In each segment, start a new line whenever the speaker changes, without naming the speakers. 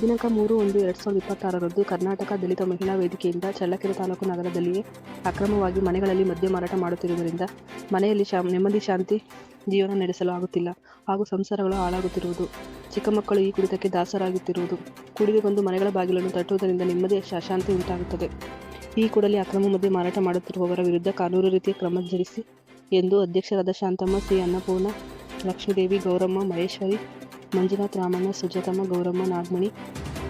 ದಿನಾಂಕ ಮೂರು ಒಂದು ಎರಡು ಸಾವಿರದ ಇಪ್ಪತ್ತಾರರಂದು ಕರ್ನಾಟಕ ದಲಿತ ಮಹಿಳಾ ವೇದಿಕೆಯಿಂದ ಚಳ್ಳಕೆರೆ ತಾಲೂಕು ನಗರದಲ್ಲಿಯೇ ಅಕ್ರಮವಾಗಿ ಮನೆಗಳಲ್ಲಿ ಮದ್ಯ ಮಾರಾಟ ಮಾಡುತ್ತಿರುವುದರಿಂದ ಮನೆಯಲ್ಲಿ ಶಾ, ನೆಮ್ಮದಿ, ಶಾಂತಿ ಜೀವನ ನಡೆಸಲು ಆಗುತ್ತಿಲ್ಲ ಹಾಗೂ ಸಂಸಾರಗಳು ಹಾಳಾಗುತ್ತಿರುವುದು. ಚಿಕ್ಕ ಮಕ್ಕಳು ಈ ಕುಡಿತಕ್ಕೆ ದಾಸರಾಗುತ್ತಿರುವುದು. ಕುಡಿದು ಬಂದು ಮನೆಗಳ ಬಾಗಿಲನ್ನು ತಟ್ಟುವುದರಿಂದ ನೆಮ್ಮದಿ ಅಶಾಂತಿ ಉಂಟಾಗುತ್ತದೆ. ಈ ಕೂಡಲೇ ಅಕ್ರಮ ಮದ್ಯ ಮಾರಾಟ ಮಾಡುತ್ತಿರುವವರ ವಿರುದ್ಧ ಕಾನೂನು ರೀತಿಯ ಕ್ರಮ ಜರುಗಿಸಿ ಎಂದು ಅಧ್ಯಕ್ಷರಾದ ಶಾಂತಮ್ಮ, ಸಿ. ಅನ್ನಪೂರ್ಣ, ಲಕ್ಷ್ಮೀದೇವಿ, ಗೌರಮ್ಮ, ಮಹೇಶ್ವರಿ ಮಂಜುನಾಥ್, ರಾಮಣ್ಣ, ಸುಜಾತಮ್ಮ, ಗೌರಮ್ಮ, ನಾಗಮಣಿ,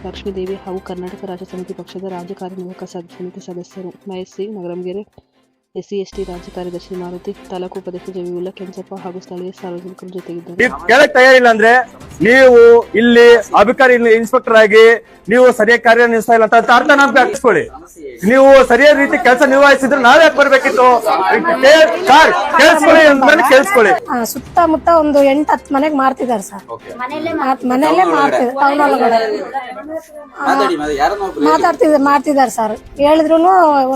ಲಕ್ಷ್ಮೀದೇವಿ ಹಾಗೂ ಕರ್ನಾಟಕ ರಾಜ್ಯ ಸಮಿತಿ ಪಕ್ಷದ ರಾಜ್ಯ ಕಾರ್ಯನಿರ್ವಾಹಕ ಸಮಿತಿ ಸದಸ್ಯರು. ಮಹೇಶ್ ಸಿಂಗ್ ನಗರಂಗೆರೆ, ಎಸ್ಸಿ, ಎಸ್ಟಿ, ರಾಜ್ಯ ಕಾರ್ಯದರ್ಶಿ ಮಾರುತಿ, ತಾಲೂಕು ಉಪಾಧ್ಯಕ್ಷ ಜವಿವುಲ್ಲ ಕೆಂಚಪ್ಪ ಹಾಗೂ ಸ್ಥಳೀಯ ಸಾರ್ವಜನಿಕರ ಜೊತೆಗಿದ್ದಾರೆ.
ತಯಾರಿಲ್ಲ ಅಂದ್ರೆ ನೀವು ಇಲ್ಲಿ ಅಧಿಕಾರಿ ಇನ್ಸ್ಪೆಕ್ಟರ್ ಆಗಿ ನೀವು ಸರಿಯಾಗಿ ಕಾರ್ಯನಿರ್ವಹಿಸ್ತಾ ಇಲ್ಲ ಅಂತ ಅರ್ಥ ನಮ್ಗೆ ಹಾಕಿಸ್ಕೊಳ್ಳಿ ನೀವು ಸರಿಯಾದ ರೀತಿ ಕೆಲಸ ನಿರ್ವಹಿಸಿದ್ರೆ ನಾವ್ ಯಾಕೆ ಬರ್ಬೇಕಿತ್ತು? ಕೇಳಿಸ್ಕೊಳ್ಳಿ ಅಂದ್ರೆ ಕೇಳಿಸ್ಕೊಳ್ಳಿ.
ಸುತ್ತಮುತ್ತ ಒಂದು ಎಂಟ್ ಹತ್ತು ಮನೆಗ್ ಮಾರ್ತಿದಾರೆ ಸರ್. ಮನೆಯಲ್ಲೇ ಮಾಡ್ತಿದ್ದಾರೆ ಟೌನ್ ಒಳಗಡೆ. ಮಾಡ್ತಿದ್ದಾರೆ ಸರ್. ಹೇಳಿದ್ರು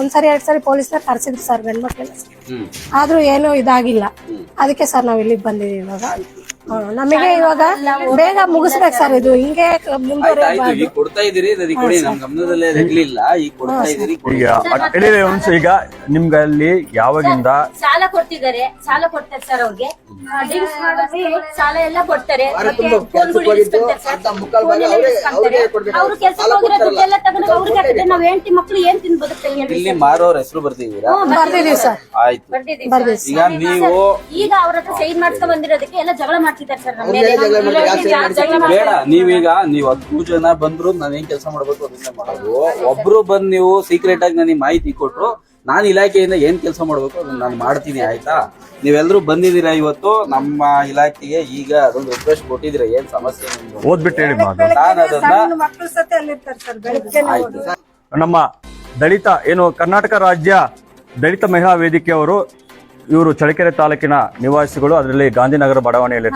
ಒಂದ್ಸರಿ ಎರಡ್ ಸರಿ ಪೊಲೀಸ್ನ ಕರ್ಸಿದ್ರು ಸರ್ ಗಂಡ್ಮಕ್ಳೆಲ್ಲ. ಆದ್ರೂ ಏನು ಇದಾಗಿಲ್ಲ. ಅದಕ್ಕೆ ಸರ್ ನಾವ್ ಇಲ್ಲಿಗೆ ಬಂದಿದೀವಿ ಇವಾಗ. ನಮಗೆ ಇವಾಗ ಬೇಗ ಮುಗಿಸ್ಬೇಕು ಸರ್ ಇದು. ಹಿಂಗೆ
ಆಯ್ತು
ಮುಂದುವರಿಯಬಾರ್ದು
ಈಗ ಕೊಡ್ತಾ ಇದೀರಿ ಅದಕ್ಕೆ ಕೊಡಿ. ನಮ್ ಗಮನದಲ್ಲೇ ಇರ್ಲಿಲ್ಲ ಈಗ ಕೊಡ್ತಾ ಇದೀರಿ ಕೊಡಿ.
ಈಗ ಹೇಳಿ ಒಂದ್ಸ ಈಗ ನಿಮ್ಗೆ ಅಲ್ಲಿ ಯಾವಾಗಿಂದ
ಸಾಲ ಕೊಡ್ತಿದ್ದಾರೆ. ಸಾಲ ಕೊಡ್ತಾರೆ ಸರ್ ಅವ್ರಿಗೆ. ಡ್ರಿಂಕ್ಸ್ ಮಾಡಿದ್ರೆ ಸಾಲ ಎಲ್ಲ ಕೊಡ್ತಾರೆ. ಮತ್ತೆ ಫೋನ್ಗಳು ಇಸ್ಕೊಂತಾರೆ ಸರ್. ಫೋನ್ ಎಲ್ಲ ಇಸ್ಕೊಂತಾರೆ. ಅವ್ರು ಕೆಲ್ಸಕ್ಕೆ ಹೋಗಿರೋ ದುಡ್ಡೆಲ್ಲ ತಗೊಂಡು ಅವ್ರಿಗೆ ಹಾಕಿದ್ರೆ ನಾವ್ ಹೆಂಡತಿ ಮಕ್ಳು ಏನ್ ಬದುಕ್ತಾರೆ
ಇಲ್ಲಿ ಮಾರೋರ್ ಹೆಸರು ಬರ್ತಿದ್ದೀರಾ
ಬರ್ತಿದೀವಿ ಸರ್.
ಆಯ್ತು.
ಬರ್ದಿದ್ದೀವಿ
ಬರ್ದಿದ್ದೀವಿ
ಈಗ ನೀವು
ಈಗ ಅವ್ರ ಹತ್ರ ಸೈನ್ ಮಾಡ್ಸ್ಕೊಂಡ್ ಬಂದಿರೋದಕ್ಕೆ ಎಲ್ಲ ಜಗಳ ಸರ್ ನಮ್ಮ ಮೇಲೆ. ಜಗಳ ಮಾಡ್ತಾರೆ.
ಬೇಡ ನೀವೀಗ ನೀವ್ ಹತ್ತು ಜನ ಬಂದ್ರು ನಾನು ಏನ್ ಕೆಲಸ ಮಾಡ್ಬೇಕು ಅದನ್ನ ಮಾಡೋದು. ಒಬ್ರು ಬಂದ್ ನೀವು ಸೀಕ್ರೆಟ್ ಆಗಿ ನನಗೆ ಮಾಹಿತಿ ಕೊಟ್ರು ನಾನು ಇಲಾಖೆಯಿಂದ ಏನ್ ಕೆಲಸ ಮಾಡ್ಬೇಕು ಅದನ್ನ ನಾನು ಮಾಡ್ತೀನಿ ಆಯ್ತಾ? ನೀವೆಲ್ಲರೂ ಬಂದಿದ್ದೀರಾ ಇವತ್ತು? ನಮ್ಮ ಇಲಾಖೆಗೆ ಈಗ ಅದೊಂದು ರಿಕ್ವೆಸ್ಟ್ ಕೊಟ್ಟಿದ್ದೀರಾ ಏನ್ ಸಮಸ್ಯೆ ನಿಮ್ದು?
ಓದ್ಬಿಟ್ಟು ಹೇಳಿ ಮಾತು.
ನಾನ್ ಅದನ್ನ
ಮಕ್ಕಳು ಸತಿ ಅಲ್ಲಿರ್ತಾರೆ ಸರ್ ಬೆಳಗ್ಗೆ
ಆಯ್ತು.
ನಮ್ಮ ದಲಿತ ಏನು ಕರ್ನಾಟಕ ರಾಜ್ಯ ದಲಿತ ಮಹಿಳಾ ವೇದಿಕೆಯವರು ಇವರು ಚಳ್ಳಕೆರೆ ತಾಲೂಕಿನ ನಿವಾಸಿಗಳು. ಅದರಲ್ಲಿ ಗಾಂಧಿನಗರ ಬಡಾವಣೆಯಲ್ಲಿ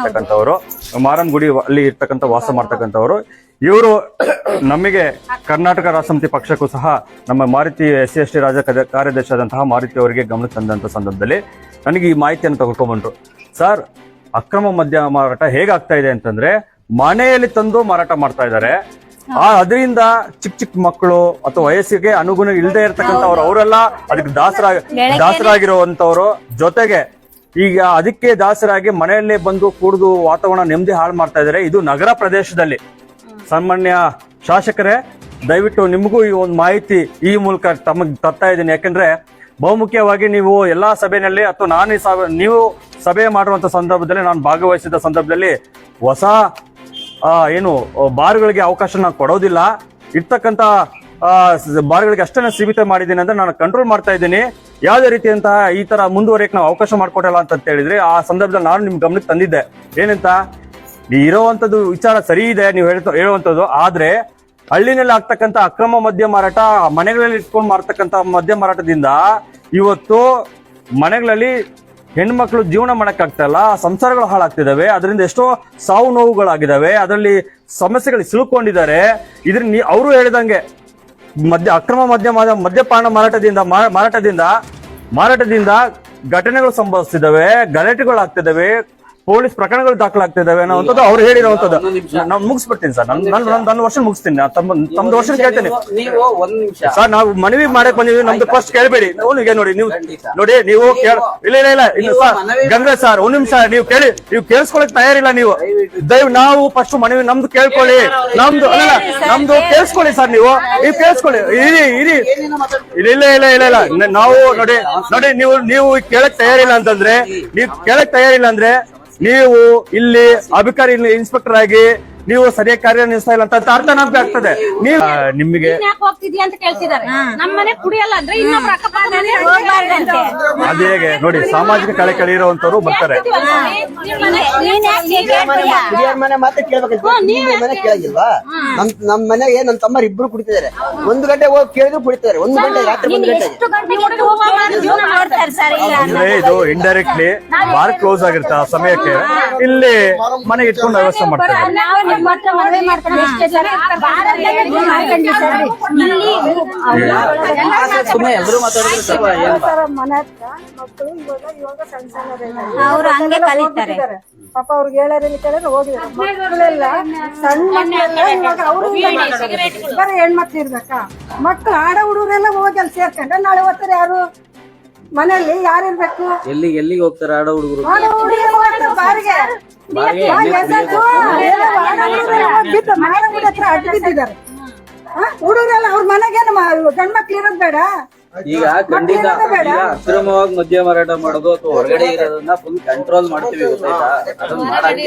ಮಾರನ್ ಗುಡಿ ಅಲ್ಲಿ ಇರ್ತಕ್ಕಂಥ ವಾಸ ಮಾಡ್ತಕ್ಕಂಥವ್ರು. ಇವರು ನಮಗೆ ಕರ್ನಾಟಕ ರಾಷ್ಟ್ರಮತಿ ಪಕ್ಷಕ್ಕೂ ಸಹ ನಮ್ಮ Maruti S C S T ರಾಜ ಕಾರ್ಯ- ಕಾರ್ಯದರ್ಶಿ ಆದಂತಹ ಮಾರುತಿ ಅವರಿಗೆ ಗಮನ ತಂದಂಥ ಸಂದರ್ಭದಲ್ಲಿ ನನಗೆ ಈ ಮಾಹಿತಿಯನ್ನು ತಗೊಳ್ಕೊಂಡ್ಬಂದ್ರು ಸರ್, ಅಕ್ರಮ ಮದ್ಯ ಮಾರಾಟ ಹೇಗಾಗ್ತಾ ಇದೆ ಅಂತಂದ್ರೆ ಮನೆಯಲ್ಲಿ ತಂದು ಮಾರಾಟ ಮಾಡ್ತಾ ಇದ್ದಾರೆ. ಆ ಅದರಿಂದ ಚಿಕ್ಕ ಚಿಕ್ಕ ಮಕ್ಕಳು ಅಥವಾ ವಯಸ್ಸಿಗೆ ಅನುಗುಣ ಇಲ್ಲದೆ ಇರ್ತಕ್ಕಂಥವ್ರು ಅವರೆಲ್ಲ ಅದಕ್ಕೆ ದಾಸರ ದಾಸರಾಗಿರುವಂತವ್ರು ಜೊತೆಗೆ ಈಗ ಅದಕ್ಕೆ ದಾಸರಾಗಿ ಮನೆಯಲ್ಲೇ ಬಂದು ಕುಡಿದು ವಾತಾವರಣ ನೆಮ್ಮದಿ ಹಾಳು ಮಾಡ್ತಾ ಇದ್ದಾರೆ. ಇದು ನಗರ ಪ್ರದೇಶದಲ್ಲಿ. ಸಾಮಾನ್ಯ ಶಾಸಕರೇ ದಯವಿಟ್ಟು ನಿಮಗೂ ಈ ಒಂದು ಮಾಹಿತಿ ಈ ಮೂಲಕ ತಮಗೆ ತರ್ತಾ ಇದ್ದೀನಿ. ಯಾಕಂದ್ರೆ ಬಹುಮುಖ್ಯವಾಗಿ ನೀವು ಎಲ್ಲಾ ಸಭೆಯಲ್ಲಿ ಅಥವಾ ನಾನು ನೀವು ಸಭೆ ಮಾಡುವಂತ ಸಂದರ್ಭದಲ್ಲಿ ನಾನು ಭಾಗವಹಿಸಿದ ಸಂದರ್ಭದಲ್ಲಿ ಹೊಸ ಏನು ಬಾರ್ಗಳಿಗೆ ಅವಕಾಶ ನಾನು ಕೊಡೋದಿಲ್ಲ ಸ- ಬಾರ್ಗಳಿಗೆ ಅಷ್ಟನ್ನ ಸೀಮಿತ ಮಾಡಿದ್ದೀನಿ ಅಂದ್ರೆ ನಾನು ಕಂಟ್ರೋಲ್ ಮಾಡ್ತಾ ಇದ್ದೀನಿ. ಯಾವುದೇ ರೀತಿಯಂತಹ ಈ ತರ ಮುಂದುವರಿಯಕ್ಕೆ ನಾವು ಅವಕಾಶ ಮಾಡ್ಕೊಡಲ್ಲ ಅಂತ ಹೇಳಿದ್ರೆ ಆ ಸಂದರ್ಭದಲ್ಲಿ ನಾನು ನಿಮ್ ಗಮನಕ್ಕೆ ತಂದಿದ್ದೆ. ಏನಂತ? ಇರೋವಂಥದ್ದು ವಿಚಾರ ಸರಿ ಇದೆ, ನೀವು ಹೇಳ್ತಾ, ಹೇಳುವಂಥದ್ದು. ಆದ್ರೆ, ಹಳ್ಳಿನಲ್ಲಿ ಆಗ್ತಕ್ಕಂಥ ಅಕ್ರಮ ಮದ್ಯ ಮಾರಾಟ, ಮನೆಗಳಲ್ಲಿ ಇಟ್ಕೊಂಡು ಮಾರ್ತಕ್ಕಂಥ ಮದ್ಯ ಮಾರಾಟದಿಂದ ಇವತ್ತು ಮನೆಗಳಲ್ಲಿ ಹೆಣ್ಮಕ್ಳು ಜೀವನ ಮಾಡೋಕ್ಕಾಗ್ತಾಯಿಲ್ಲ ಸಂಸಾರಗಳು ಹಾಳಾಗ್ತಿದಾವೆ ಅದರಿಂದ ಎಷ್ಟೋ ಸಾವು ನೋವುಗಳಾಗಿದ್ದಾವೆ, ಅದರಲ್ಲಿ ಸಮಸ್ಯೆಗಳು ಸಿಲುಕೊಂಡಿದ್ದಾರೆ. ಇದ್ರ ನೀ ಅವರು ಹೇಳಿದಂಗೆ, ಮದ್ಯ ಅಕ್ರಮ ಮದ್ಯ ಮದ್ಯಪಾನ ಮಾರಾಟದಿಂದ ಮಾರಾಟದಿಂದ ಮಾರಾಟದಿಂದ ಘಟನೆಗಳು ಸಂಭವಿಸ್ತಿದ್ದಾವೆ ಗಲಾಟೆಗಳು ಆಗ್ತಿದ್ದಾವೆ ಪೊಲೀಸ್ ಪ್ರಕರಣಗಳು ದಾಖಲಾಗ್ತಿದ್ದಾವೆ ಅನ್ನೋದು ಅವ್ರು ಹೇಳಿರುವಂತದ್ದು ನಾನು ಮುಗಿಸ್ಬಿಡ್ತೀನಿ ಸರ್. ನನ್ನ ನನ್ನ ನನ್ನ ವರ್ಷ ಮುಗಿಸ್ತೀನಿ. ತಮ್ಮದು ವರ್ಷ ಕೇಳ್ತೇನೆ.
ನೀವು ಒಂದ್ ನಿಮಿಷ.
ಸರ್ ನಾವು ಮನವಿ ಮಾಡಕ್ ಬಂದಿವಿ ನಮ್ದು ಫಸ್ಟ್ ಕೇಳ್ಬೇಡಿ. ಈಗ ನೋಡಿ ನೀವು ನೋಡಿ ನೀವು ಕೇಳ ಇಲ್ಲ ಇಲ್ಲ ಇಲ್ಲ. ಇಲ್ಲ ಸರ್ ಗಂಗಾ ಸರ್ ಒಂದ್ ನಿಮಿಷ. ನೀವು ಕೇಳಿ ನೀವು ಕೇಳಿಸ್ಕೊಳಕ್ ತಯಾರಿಲ್ಲ ನೀವು. ದಯವು ನಾವು ಫಸ್ಟ್ ಮನವಿ ನಮ್ದು ಕೇಳ್ಕೊಳ್ಳಿ. ನಮ್ದು ಅಲ್ಲ ನಮ್ದು ಕೇಳಿಸ್ಕೊಳ್ಳಿ ಸರ್ ನೀವು. ನೀವು ಕೇಳಿಸ್ಕೊಳ್ಳಿ. ಇರಿ ಇರಿ. ಇಲ್ಲ ಇಲ್ಲ ಇಲ್ಲ ಇಲ್ಲ. ಇಲ್ಲ ನಾವು ನೋಡಿ ನೋಡಿ ನೀವು ನೀವು ಕೇಳಕ್ ತಯಾರಿಲ್ಲ ಅಂತಂದ್ರೆ ನೀವು ಕೇಳಕ್ ತಯಾರಿಲ್ಲ ಅಂದ್ರೆ ನೀವು ಇಲ್ಲಿ ಅಧಿಕಾರಿ ಇನ್ಸ್ಪೆಕ್ಟರ್ ಆಗಿ ನೀವು ಸರಿಯಾಗಿ ಕಾರ್ಯನಿರ್ವಹಿಸ್ತಾ ಇಲ್ಲ ಅಂತ ಅರ್ಥ ನಮ್ಗೆ ಆಗ್ತದೆ. ನೀವು ನಿಮಗೆ
ಅದೇ ಯಾಕೆ ಹೋಗ್ತಿದ್ಯಾ ಅಂತ ಕೇಳ್ತಿದ್ದಾರೆ. ನಮ್ಮ ಮನೆ ಕುಡಿಯಲ್ಲ ಅಂದ್ರೆ ಇನ್ನೊಬ್ರ ಅಕ್ಕಪಕ್ಕ ಮನೆ ಹೋಗ್ಬಾರ್ದಂತೆ
ಅದು ಹೇಗೆ? ನೋಡಿ ಸಾಮಾಜಿಕ ಕಳೆ ಇರುವಂತವ್ರು ಬರ್ತಾರೆ.
ನಿಮ್ ಮನೆ- ನೀನ್ ಯಾಕೆ ಕೇಳ್ತೀಯ?
ಕುಡಿಯೋರ್ ಮನೆ ಮಾತ್ರ ಕೇಳ್ಬೇಕಂತ ನಿಮ್ಮ ಮನೆ ಕೇಳಂಗಿಲ್ವಾ ನಮ್ ನಮ್ ಮನೆಗೆ ನನ್ ತಮ್ಮರ್ ಇಬ್ರು ಕುಡಿತಿದ್ದಾರೆ. ಒಂದು ಗಂಟೆ ಹೋಗಿ ಕೇಳಿದ್ರು ಕುಡಿತಾರೆ. ಒಂದು ಗಂಟೆ ರಾತ್ರಿ
ನೀನ್
ಒಂದು ಗಂಟೆಗೆ.
ಎಷ್ಟು ಗಂಟೆಗೆ ಎದ್ದು ಹೋಗೋ ಮಾಡಿ ಜೀವನ ಮಾಡ್ತಾರೆ? ಸರ್ ಇಲ್ಲ
ಅಂದ್ರೆ ಇದು ಇಂಡೈರೆಕ್ಟ್ಲಿ ಬಾರ್ ಕ್ಲೋಸ್ ಆಗಿರ್ತಾ ಆ ಸಮಯಕ್ಕೆ? ಇಲ್ಲಿ ಮನೆಗೆ ಇಟ್ಕೊಂಡು ವ್ಯವಸ್ಥೆ ಮಾಡ್ತಾರೆ
ನಾವು ಮದುವೆ ಸರ್. ಇಲ್ಲಿ
ಸುಮ್ಮನೆ ಮಾತಾಡಿದ್ರೆ
ಮನೆ ಹತ್ರ ಮಕ್ಕಳು ಇವಾಗ ಇವಾಗ ಸಣ್ಣ ಸಣ್ಣ
ಅವ್ರು ಹಂಗೆ ಕಲಿತಾರೆ.
ಪಾಪ ಅವ್ರಿಗೆ ಹೇಳೋದ್ರಲ್ಲಿ ಕೇಳಿದ್ರೆ ಹೋಗಿದ್ದಾರೆ ಮಕ್ಕಳೆಲ್ಲ ಸಣ್ಣ ಮಕ್ಕಳೆಲ್ಲ ಇವಾಗ ಅವರು ಬರೀ ಹೆಣ್ಮಕ್ಳು ಇರ್ಬೇಕಾ? ಮಕ್ಳು ಆಡ ಹುಡುಗರೆಲ್ಲ ಹೋಗಿ ಅಲ್ಲಿ ಸೇರ್ಕೊಂಡ್ರೆ ನಾಳೆ ಹೋಗ್ತಾರೆ ಯಾರು ಮನೆಯಲ್ಲಿ ಯಾರಿರ್ಬೇಕು
ಎಲ್ಲಿ ಎಲ್ಲಿಗೆ ಹೋಗ್ತಾರೆ ಆಡೋ ಹುಡುಗರು?
ಬಾರಿಗೆ.
ಬಾರಿಗೆ
ಹುಡುಗರೆಲ್ಲ ಹೋಗಿ ಬಿದ್ದು ಮಾರಗುಡಿ ಹತ್ರ ಅಡ್ಡ ಬಿದ್ದಿದ್ದಾರೆ. ಹುಡುಗರೆಲ್ಲ ಅವ್ರ ಮನೆಗೆ ಗಂಡ್ಮಕ್ಳು ಇರೋದ್ ಬೇಡ.
ಈಗ ಖಂಡಿತ ಈಗ ಅಕ್ರಮವಾಗಿ ಮದ್ಯ ಮಾರಾಟ ಮಾಡೋದು ಅಥವಾ ಹೊರಗಡೆ ಇರೋದನ್ನ ಫುಲ್ ಕಂಟ್ರೋಲ್ ಮಾಡ್ತೀವಿ ಗೊತ್ತಾಯ್ತಾ? ಅದನ್ನ ಮಾಡಕ್ಕೆ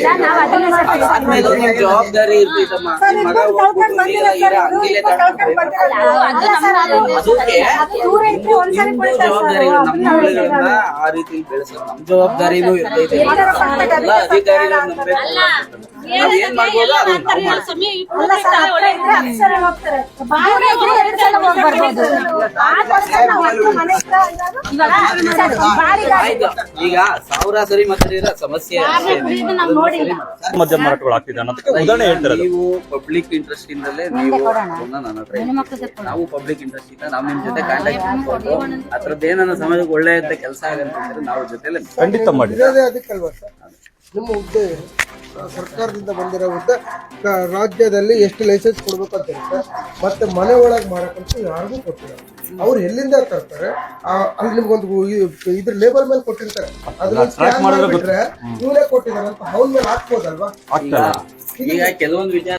ಅದಾದ್ಮೇಲೆ ನಿಮ್ ಜವಾಬ್ದಾರಿ ಇರ್ತೈತಮ್ಮ.
ಸರ್,
ನಿಮ್ ಮಗ ಹೋಗ್ಬಿಟ್ಟು ನೀರ ಅದಕ್ಕೆ ಜವಾಬ್ದಾರಿ ನಮ್ಮ
ಅದನ್ನ
ಆ ರೀತಿ ಬೆಳೆಸೋದು ನಮ್ ಜವಾಬ್ದಾರಿನೂ ಇರ್ತೈತೆ. ಎಲ್ಲ ಅಧಿಕಾರಿಗಳು ಏನ್ ಮಾಡ್ಬೋದು ಈಗ ಸಾವಿರ ಸರಿ ಮಾತಾಡಿದ್ರೆ ಸಮಸ್ಯೆ
ಮಧ್ಯ ಮಾರಾಟಗಳು ಆಗ್ತಿದೆ ಅನ್ನೋದಕ್ಕೆ ಉದಾಹರಣೆ ಹೇಳ್ತಾರೆ
ನೀವು ಪಬ್ಲಿಕ್ ಇಂಟ್ರೆಸ್ಟ್ ಇಂದಲೇ ನೀವು ನನ್ನ ಹತ್ರ. ನಾವು ಪಬ್ಲಿಕ್ ಇಂಟ್ರೆಸ್ಟ್ ಇಂದ ನಾವು ನಿಮ್ ಜೊತೆ ಕಾಂಟ್ಯಾಕ್ಟ್ ಮಾಡ್ಕೊಂಡು ಅದ್ರದ್ದು ಏನನ್ನ ಸಮಾಜಕ್ಕೆ ಒಳ್ಳೆಯ ಅಂತ ಕೆಲಸ ಆಗಂತಂದ್ರೆ ನಾವು ಜೊತೆಲೆ
ಖಂಡಿತ ಮಾಡಿ.
ಇರೋದೇ ಅದಕ್ಕಲ್ವಾ ಸರ್? ನಿಮ್ಮ ಹುದ್ದೆ ಆ, ಸರ್ಕಾರದಿಂದ ಬಂದಿರೋ ಹುದ್ದೆ ರಾಜ್ಯದಲ್ಲಿ ಎಷ್ಟು ಲೈಸೆನ್ಸ್ ಕೊಡ್ಬೇಕು ಅಂತ ಇರುತ್ತೆ ಮತ್ತೆ ಮನೆ ಒಳಗೆ ಮಾಡಕ್ಕಂತ ಯಾರಿಗೂ ಕೊಟ್ಟಿಲ್ಲ. ಅವ್ರು ಎಲ್ಲಿಂದ ತರ್ತಾರೆ ಆ, ಅಲ್ಲಿ ನಿಮ್ಗೊಂದು ಇದ್ರ ಲೇಬಲ್ ಮೇಲೆ ಕೊಟ್ಟಿರ್ತಾರೆ. ಅದನ್ನ ಸ್ಕ್ಯಾನ್
ಮಾಡಿದ್ರೆ
ಇವರೇ ಕೊಟ್ಟಿದ್ದಾರೆ ಅಂತ ಅವ್ನ ಮೇಲೆ ಹಾಕ್ಬೋದಲ್ವಾ?
ಈಗ ಕೆಲವೊಂದು ವಿಚಾರ